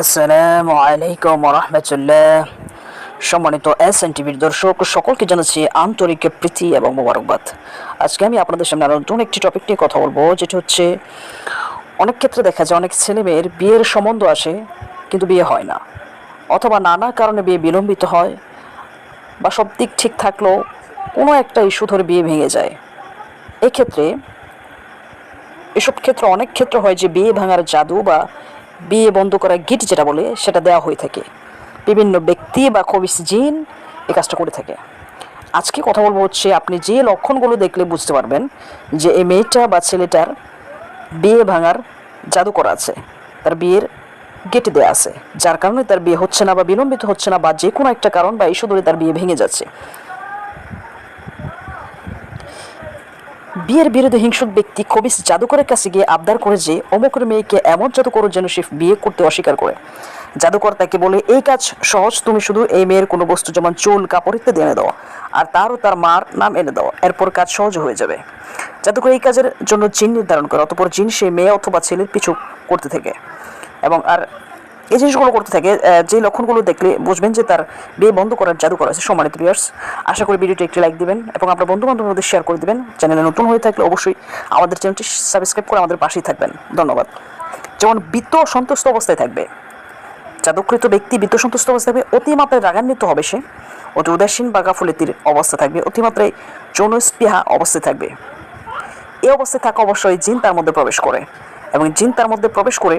আসসালামু আলাইকুম রহমতুল্লাহ সম্মানিত এস এন টিভির দর্শক, সকলকে জানাচ্ছি আন্তরিক প্রীতি এবং মোবারকবাদ। আজকে আমি আপনাদের সামনে আরও নতুন একটি টপিক নিয়ে কথা বলব, যেটা হচ্ছে অনেক ক্ষেত্রে দেখা যায় অনেক ছেলে মেয়ের বিয়ের সম্বন্ধ আসে, কিন্তু বিয়ে হয় না। অথবা নানা কারণে বিয়ে বিলম্বিত হয় বা সব দিক ঠিক থাকলেও কোনো একটা ইস্যু ধরে বিয়ে ভেঙে যায়। এক্ষেত্রে এসব ক্ষেত্রে অনেক ক্ষেত্র হয় যে বিয়ে ভাঙার জাদু বা বিয়ে বন্ধ করার গিট যেটা বলে, সেটা দেওয়া হয়ে থাকে। বিভিন্ন ব্যক্তি বা খবিস জিন এই কাজটা করে থাকে। আজকে কথা বলব হচ্ছে, আপনি যে লক্ষণগুলো দেখলে বুঝতে পারবেন যে এই মেয়েটা বা ছেলেটার বিয়ে ভাঙার জাদু করা আছে। তার বিয়ের গেটে দেওয়া আছে। যার কারণে তার বিয়ে হচ্ছে না বা বিলম্বিত হচ্ছে না বা যে কোনো একটা কারণ বা ইস্যু ধরে তার বিয়ে ভেঙে যাচ্ছে। বিয়ের বিরুদ্ধে হিংসুক ব্যক্তি কবিস জাদুকরের কাছে গিয়ে আবদার করে যে অমুকের মেয়েকে এমন জাদু করো যেন সে বিয়ে করতে অস্বীকার করে। জাদুকর তাকে বলে, এই কাজ সহজ, তুমি শুধু এই মেয়ের কোনো বস্তু যেমন চুল, কাপড় ইত্যাদি এনে দাও, আর তারও তার মার নাম এনে দাও, এরপর কাজ সহজ হয়ে যাবে। জাদুকর এই কাজের জন্য জিন নির্ধারণ করে, অতপর জিন সেই মেয়ে অথবা ছেলের পিছু করতে থাকে। এবং আর এই জিনিসগুলো করতে থাকে যে লক্ষণগুলো দেখলে বুঝবেন যে তার বিয়ে বন্ধ করার জাদু করা আছে সম্মানিত ভিউয়ার্স আশা করি ভিডিওটি একটি লাইক দিবেন এবং আপনার বন্ধু বান্ধবের মধ্যে শেয়ার করে দিবেন। চ্যানেলে নতুন হয়ে থাকলে অবশ্যই আমাদের চ্যানেলটি সাবস্ক্রাইব করে আমাদের পাশেই থাকবেন। ধন্যবাদ। যেমন বিত্ত সন্তুষ্ট অবস্থায় থাকবে। জাদুকৃত ব্যক্তি বিত্ত সন্তুষ্ট অবস্থায় থাকবে অতিমাত্রায় রাগান্বিত হবে সে। অতি উদাসীন বা গাফুলেতির অবস্থা থাকবে অতিমাত্রায় যৌন স্পৃহা অবস্থায় থাকবে। এই অবস্থায় থাকা অবশ্যই জিন তার মধ্যে প্রবেশ করে। এবং জিন তার মধ্যে প্রবেশ করে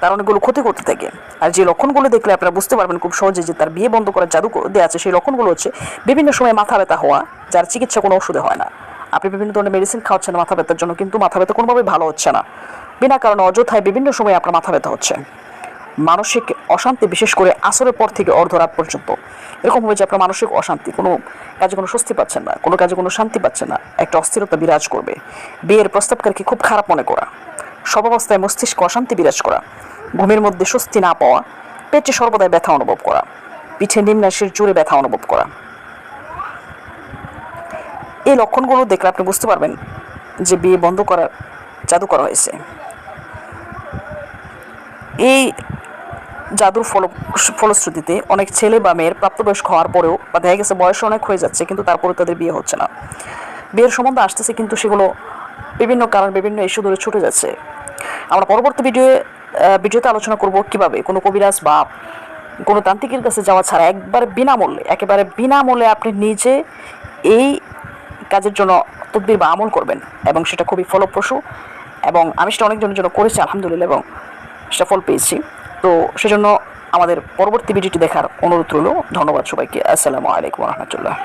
তার অনেকগুলো ক্ষতি করতে থাকে। আর যে লক্ষণগুলো দেখলে আপনারা বুঝতে পারবেন খুব সহজে যে তার বিয়ে বন্ধ করার জাদু দেওয়া আছে, সেই লক্ষণগুলো হচ্ছে বিভিন্ন সময় মাথা ব্যথা হওয়া, যার চিকিৎসা কোনো ওষুধে হয় না। আপনি বিভিন্ন ধরনের মেডিসিন খাওয়াচ্ছেন, মাথা ব্যথার জন্য কিন্তু মাথা ব্যথা কোনোভাবেই ভালো হচ্ছে না। বিনা কারণে অযথায় বিভিন্ন সময় আপনার মাথা ব্যথা হচ্ছে। মানসিক অশান্তি, বিশেষ করে আসরের পর থেকে অর্ধরাত পর্যন্ত। এরকম হবে যে আপনার মানসিক অশান্তি, কোনো কাজে কোনো স্বস্তি পাচ্ছেন না, কোনো কাজে কোনো শান্তি পাচ্ছেন না, একটা অস্থিরতা বিরাজ করবে। বিয়ের প্রস্তাবকারীকে খুব খারাপ মনে করা। সব অবস্থায় মস্তিষ্ক অশান্তি বিরাজ করা, ঘুমের মধ্যে স্বস্তি না পাওয়া, পেটে সর্বদাই ব্যথা অনুভব করা, পিঠে নিম্নাসের জোরে ব্যথা অনুভব করা। এই লক্ষণগুলো দেখলে আপনি বুঝতে পারবেন যে বিয়ে বন্ধ করার জাদু করা হয়েছে। এই জাদুর ফল, ফলশ্রুতিতে অনেক ছেলে বা মেয়ের প্রাপ্তবয়স্ক হওয়ার পরেও বা দেখা গেছে বয়স অনেক হয়ে যাচ্ছে, কিন্তু তারপরে তাদের বিয়ে হচ্ছে না। বিয়ের সম্বন্ধে আসতেছে কিন্তু সেগুলো বিভিন্ন কারণ, বিভিন্ন ইস্যু ধরে ছুটে যাচ্ছে। আমরা পরবর্তী ভিডিও ভিডিওতে আলোচনা করব কীভাবে কোনো কবিরাজ বা কোনো তান্ত্রিকের কাছে যাওয়া ছাড়া একবারে বিনামূল্যে, একেবারে বিনামূল্যে আপনি নিজে এই কাজের জন্য তদবির বা আমল করবেন এবং সেটা খুবই ফলপ্রসূ এবং আমি সেটা অনেকজনের জন্য করেছি, আলহামদুলিল্লাহ, এবং সেটা ফল পেয়েছি। তো সেজন্য আমাদের পরবর্তী ভিডিওটি দেখার অনুরোধ রইল। ধন্যবাদ সবাইকে। আসসালামু আলাইকুম রহমতুল্লাহ।